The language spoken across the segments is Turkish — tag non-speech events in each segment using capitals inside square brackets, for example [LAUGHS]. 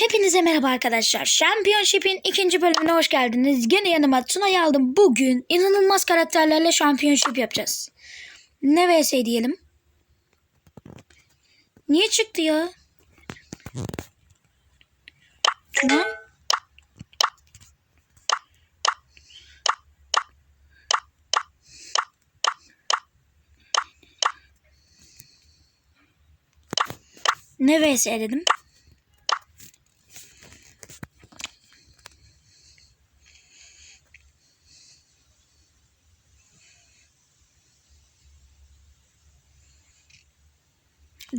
Hepinize merhaba arkadaşlar. Championship'in ikinci bölümüne hoş geldiniz. Gene yanıma Tuna'yı aldım. Bugün inanılmaz karakterlerle Championship yapacağız. Ne vs diyelim? Niye çıktı ya? Tuna? Ne vs dedim?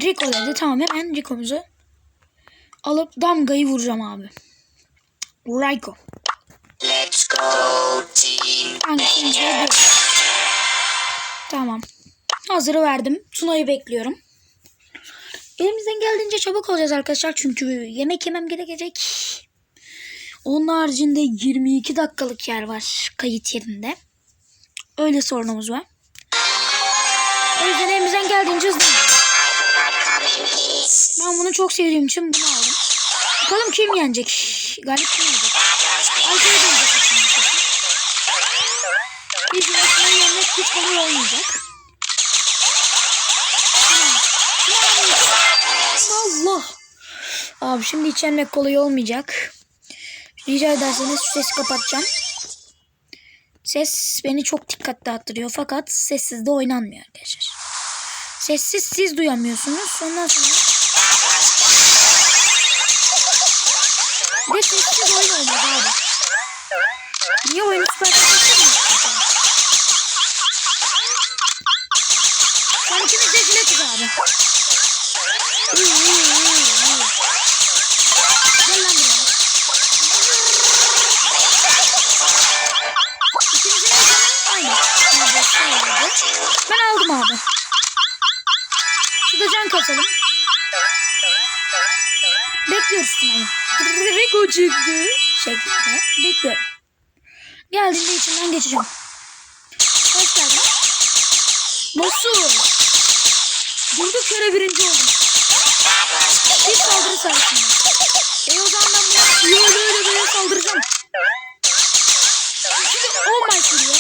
Rico dedi. Tamam hemen Rico'muzu alıp damgayı vuracağım abi. Rico. Let's go team. Tamam. Hazırı verdim. Tuna'yı bekliyorum. Elimizden geldiğince çabuk olacağız arkadaşlar. Çünkü yemek yemem gerekecek. Onun haricinde 22 dakikalık yer var kayıt yerinde. Öyle sorunumuz var. O yüzden elimizden geldiğince hızlı. Ben bunu çok sevdiğim için bunu aldım. Bakalım kim yenecek? Galip kim olacak? Dönecek aslında. Bir cümlesine yenmek hiç kolay olmayacak. Allah. Abi şimdi hiç yenmek kolay olmayacak. Rica ederseniz şu sesi kapatacağım. Ses beni çok dikkat dağıttırıyor fakat sessiz de oynanmıyor arkadaşlar. Sessiz siz duyamıyorsunuz. Ondan sonra Sen ikimiz de jiletiz abi. Uy, uy, uy, uy. Gel lan buraya. İkimizin de canı aynı. Ben aldım abi. Şurada can kasalım. Bekliyoruz Tuna'yı. Rico çıktı. Şeklinde. Bekliyorum. Geldiğinde içinden geçeceğim. Hoş geldin. Nasıl? Durduk yere birinci oldum. Bir saldırı sayesinde. E o zaman ben buna öyle öyle böyle saldıracağım. Şimdi oh my geliyor.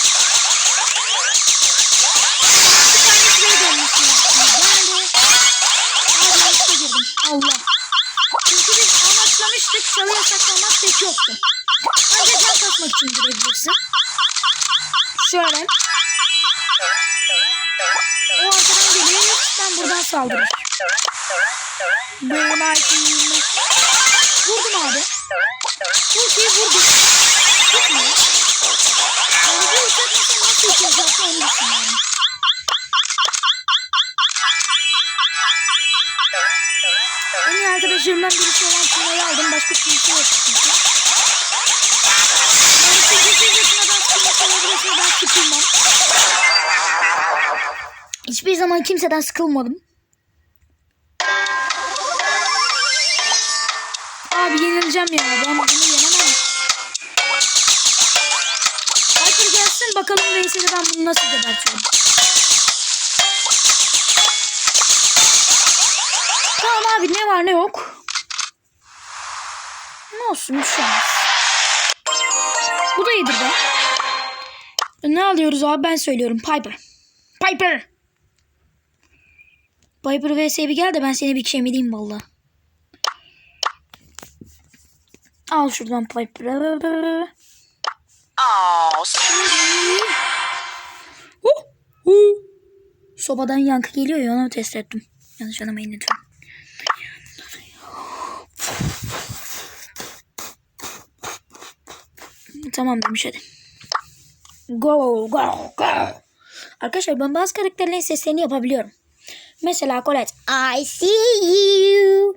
Bir tane şuraya aslında. Geldi. Abi yanlışla girdim. Allah. Çünkü biz amaçlamıştık. Çalıya saklamak pek yoktu. Ancak can kasmak için girebilirsin. Arkadaşlarımdan birisi olan Tuna'yı aldım. Başka kimse yok çünkü. Yani kimse yaşına ben sıkılmak. Hiçbir zaman kimseden sıkılmadım. Abi yenileceğim ya. Ben bunu yenemem. Hyper gelsin bakalım Veysel'i ben bunu nasıl gebertiyorum. Ne var ne yok. Ne olsun bir şey olmaz. Bu da iyidir be. Ne alıyoruz abi ben söylüyorum. Piper. Piper. Piper vs bir gel de ben seni bir kemideyim valla. Al şuradan Piper'ı. Sobadan yankı geliyor ya onu test ettim. Yanlış anlamayın lütfen. Tamam demiş hadi. Go go go. Arkadaşlar ben bazı karakterlerin seslerini yapabiliyorum. Mesela Colette. I see you.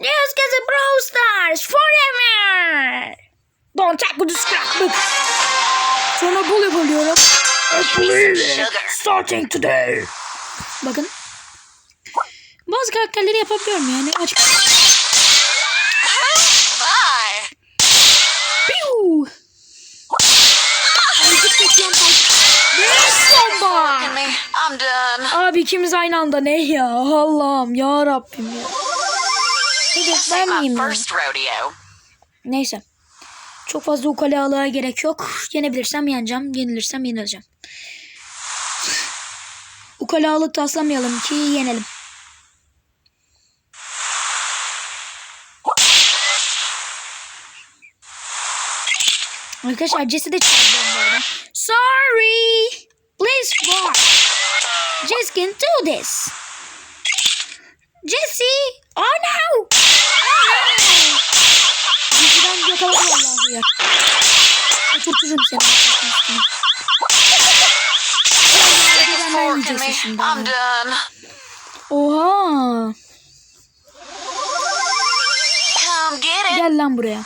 Let's get the Brawl Stars forever. Don't check with the scrapbook. Sonra bul yapıyorum. Starting today. Bakın. Bazı karakterleri yapabiliyorum yani. Açık. İkimiz aynı anda ne ya? Allah'ım ya Rabbim ya. Hadi. Ya. first rodeo. Neyse. Çok fazla ukalalığa gerek yok. Yenebilirsem yeneceğim. Yenilirsem yenileceğim. Ukalalık taslamayalım ki yenelim. Arkadaşlar Jesse de çağırdı bu arada. Sorry. Please watch. Jess can do this. Jesse. Oh no. Oh no. Jesse'den yakaladı vallahi ya. Oturturum seni. I'm done. Oha. Gel lan buraya.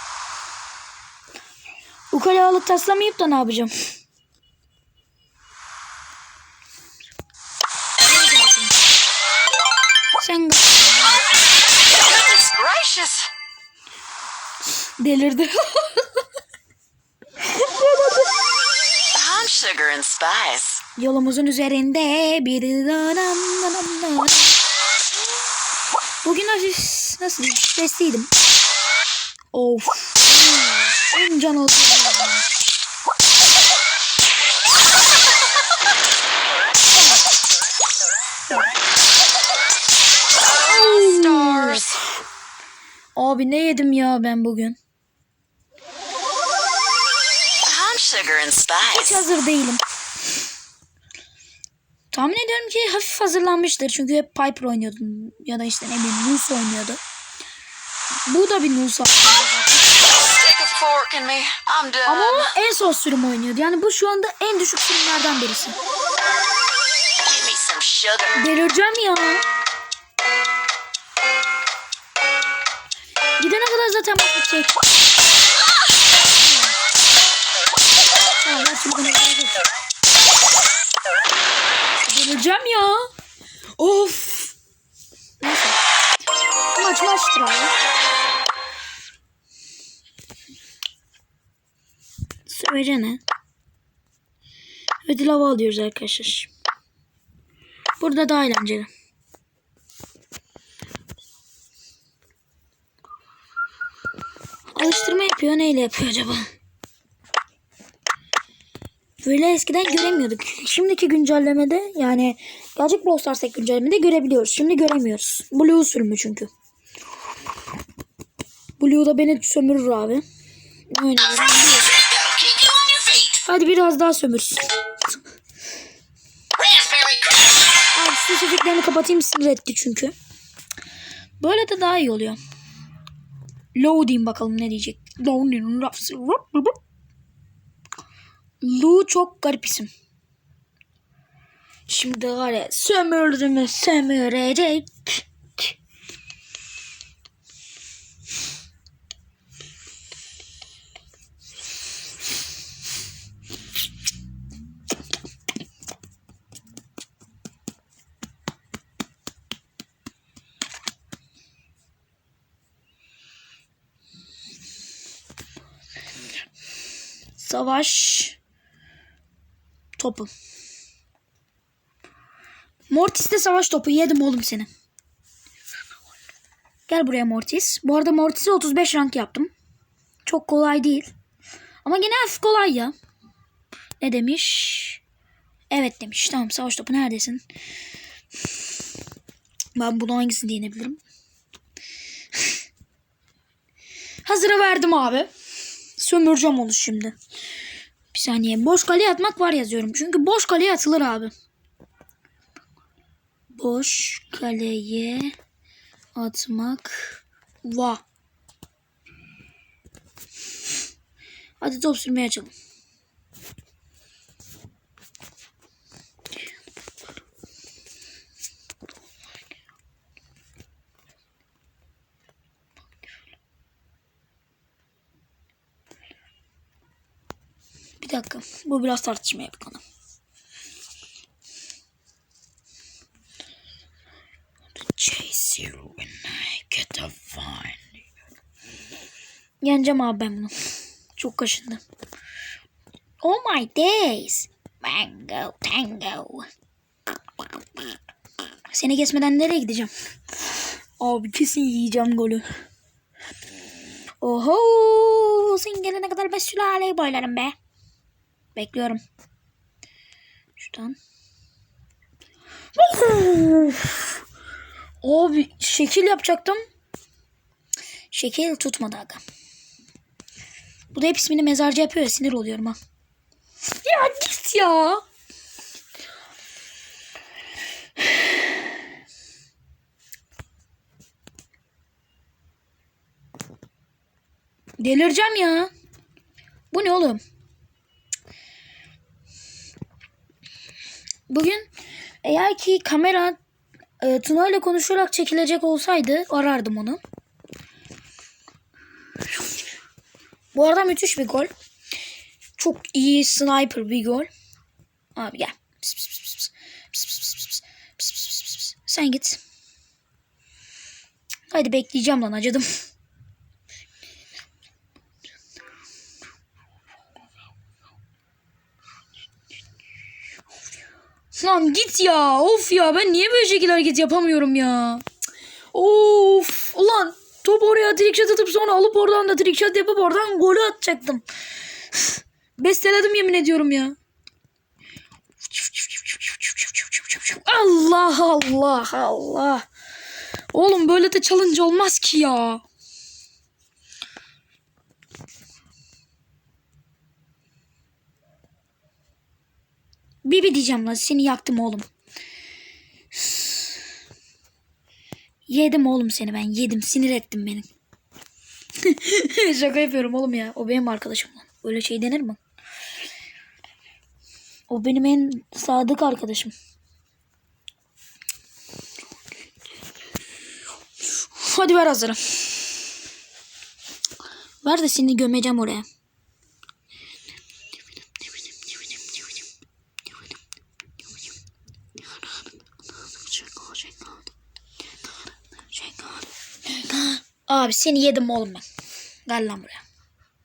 Ukalalık taslamayıp da ne yapacağım? Delirdi. [LAUGHS] Sugar and spice. Yolumuzun üzerinde bir danam danam danam. Bugün hafif nasıl stresliydim. Of. En can oldu. Abi ne yedim ya ben bugün? Hiç spice. hazır değilim. Tahmin ediyorum ki hafif hazırlanmıştır. Çünkü hep Piper oynuyordu. Ya da işte ne bileyim Nus oynuyordu. Bu da bir Nus. Ama o en son sürüm oynuyordu. Yani bu şu anda en düşük sürümlerden birisi. Delireceğim ya. Gidene kadar zaten bak bitecek. Delireceğim ya. Of. Neyse. Maç maçtır abi. Söyleyene. Ödül hava alıyoruz arkadaşlar. Burada daha eğlenceli. Alıştırma yapıyor. Neyle yapıyor acaba? Böyle eskiden göremiyorduk. Şimdiki güncellemede yani gerçek Brawl Stars'taki güncellemede görebiliyoruz. Şimdi göremiyoruz. Blue sürümü çünkü. Blue da beni sömürür abi. Hadi biraz daha sömürsün. Abi spesifiklerini kapatayım sinir etti çünkü. Böyle de daha iyi oluyor. Low diyeyim bakalım ne diyecek. Low. Lu çok garip isim. Şimdi var ya sömürdü mü sömürecek. Savaş topu. Mortis de savaş topu. Yedim oğlum seni. Gel buraya Mortis. Bu arada Mortis'i 35 rank yaptım. Çok kolay değil. Ama gene hafif kolay ya. Ne demiş? Evet demiş. Tamam savaş topu neredesin? Ben bunu hangisini diyebilirim? Hazıra verdim abi. Sömüreceğim onu şimdi. Bir saniye. Boş kaleye atmak var yazıyorum. Çünkü boş kaleye atılır abi. Boş kaleye atmak va. Hadi top sürmeye açalım. Dakika. Bu biraz tartışmaya bir konu. Chase you when I get find you. Yeneceğim abi ben bunu. Çok kaşındı. Oh my days. Mango tango. Seni kesmeden nereye gideceğim? Abi kesin yiyeceğim golü. Oho sen gelene kadar ben sülaleyi boylarım be. Bekliyorum. Şuradan. Of. Abi şekil yapacaktım. Şekil tutmadı aga. Bu da hep ismini mezarcı yapıyor ya sinir oluyorum ha. Ya git ya. Delireceğim ya. Bu ne oğlum? Bugün eğer ki kamera e, Tuna ile konuşarak çekilecek olsaydı arardım onu. Bu arada müthiş bir gol. Çok iyi sniper bir gol. Abi gel. Sen git. Hadi bekleyeceğim lan acıdım. Lan git ya. Of ya ben niye böyle şekil hareket yapamıyorum ya. Of. Ulan top oraya trickshot atıp sonra alıp oradan da trickshot yapıp oradan golü atacaktım. Besteledim yemin ediyorum ya. Allah Allah Allah. Oğlum böyle de challenge olmaz ki ya. Bibi diyeceğim lan seni yaktım oğlum. Yedim oğlum seni ben yedim sinir ettim beni. [LAUGHS] Şaka yapıyorum oğlum ya. O benim arkadaşım lan. Öyle şey denir mi? O benim en sadık arkadaşım. Hadi ver hazırım. Ver de seni gömeceğim oraya. Abi seni yedim oğlum ben. Gel lan buraya.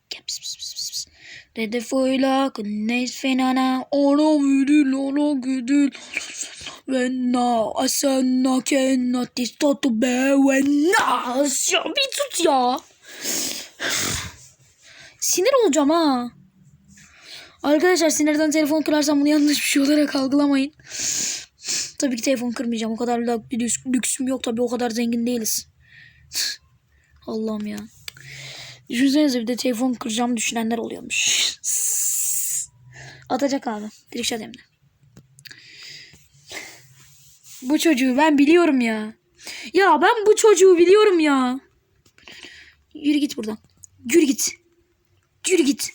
Gel pis pis pis pis. Dede fuyla güneş fenana ona vüdül ona güdül Venna asenna kenna tistotu be venna Ya bir tut ya. Sinir olacağım ha. Arkadaşlar sinirden telefon kırarsam bunu yanlış bir şey olarak algılamayın. Tabii ki telefon kırmayacağım. O kadar da lüksüm yok tabii o kadar zengin değiliz. Allah'ım ya. Düşünsenize bir de telefon kıracağım düşünenler oluyormuş. Atacak abi. Direkt de. Bu çocuğu ben biliyorum ya. Ya ben bu çocuğu biliyorum ya. Yürü git buradan. Yürü git. Yürü git.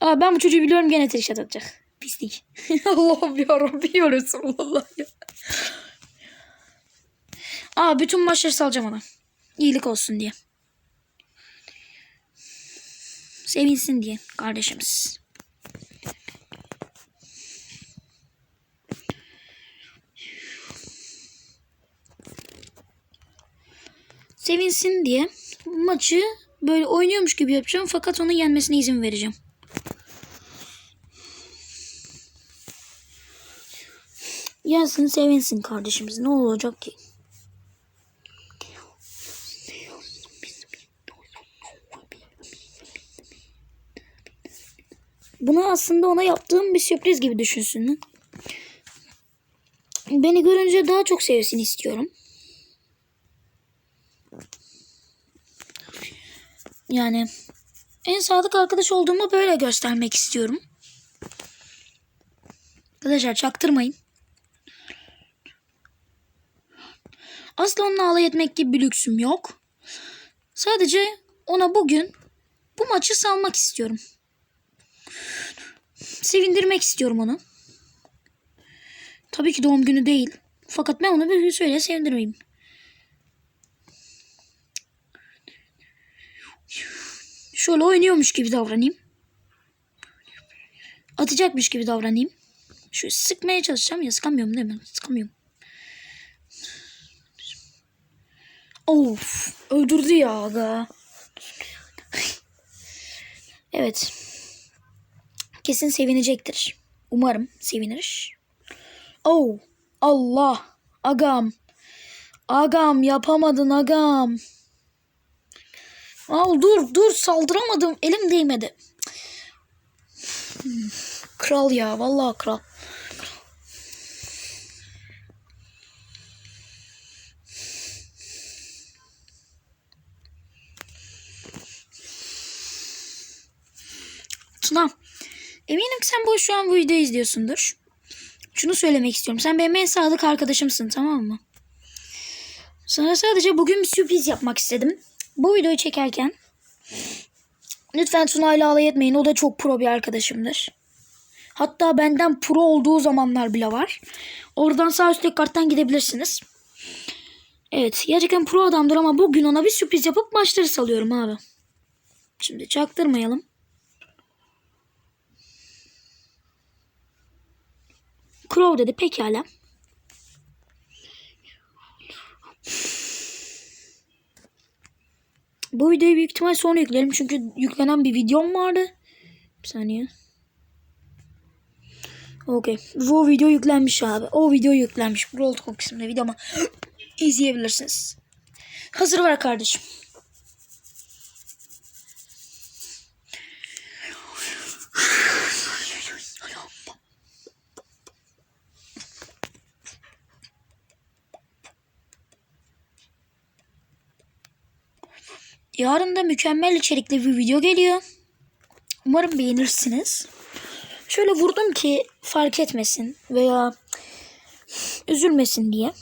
Aa, ben bu çocuğu biliyorum gene trişat atacak. Pislik. [LAUGHS] Allah'ım yarabbim ya Resulallah ya. Aa bütün maçları salacağım ona. İyilik olsun diye. Sevinsin diye kardeşimiz. Sevinsin diye maçı böyle oynuyormuş gibi yapacağım fakat onun yenmesine izin vereceğim. Yensin sevinsin kardeşimiz ne olacak ki? Bunu aslında ona yaptığım bir sürpriz gibi düşünsün. Beni görünce daha çok sevsin istiyorum. Yani en sadık arkadaş olduğumu böyle göstermek istiyorum. Arkadaşlar çaktırmayın. Asla onunla alay etmek gibi bir lüksüm yok. Sadece ona bugün bu maçı salmak istiyorum. Sevindirmek istiyorum onu. Tabii ki doğum günü değil. Fakat ben onu bir söyle sevindirmeyeyim. Şöyle oynuyormuş gibi davranayım. Atacakmış gibi davranayım. Şöyle sıkmaya çalışacağım ya sıkamıyorum değil mi? Sıkamıyorum. Of öldürdü ya aga. evet. Kesin sevinecektir. Umarım sevinir. Oh Allah agam. Agam yapamadın agam. Al dur dur saldıramadım. Elim değmedi. Hmm, Kral ya vallahi kral. Tuna. Eminim ki sen bu şu an bu videoyu izliyorsundur. Şunu söylemek istiyorum. Sen benim en sadık arkadaşımsın tamam mı? Sana sadece bugün bir sürpriz yapmak istedim. Bu videoyu çekerken lütfen Tuna ile alay etmeyin. O da çok pro bir arkadaşımdır. Hatta benden pro olduğu zamanlar bile var. Oradan sağ üstteki karttan gidebilirsiniz. Evet gerçekten pro adamdır ama bugün ona bir sürpriz yapıp maçları salıyorum abi. Şimdi çaktırmayalım. Crow dedi pekala. Bu videoyu büyük ihtimal sonra yüklerim çünkü yüklenen bir videom vardı. Bir saniye. Okey. Bu video yüklenmiş abi. O video yüklenmiş. Brawl Talk isimli videomu [GASPS] izleyebilirsiniz. Hazır var kardeşim. Yarın da mükemmel içerikli bir video geliyor. Umarım beğenirsiniz. Şöyle vurdum ki fark etmesin veya üzülmesin diye.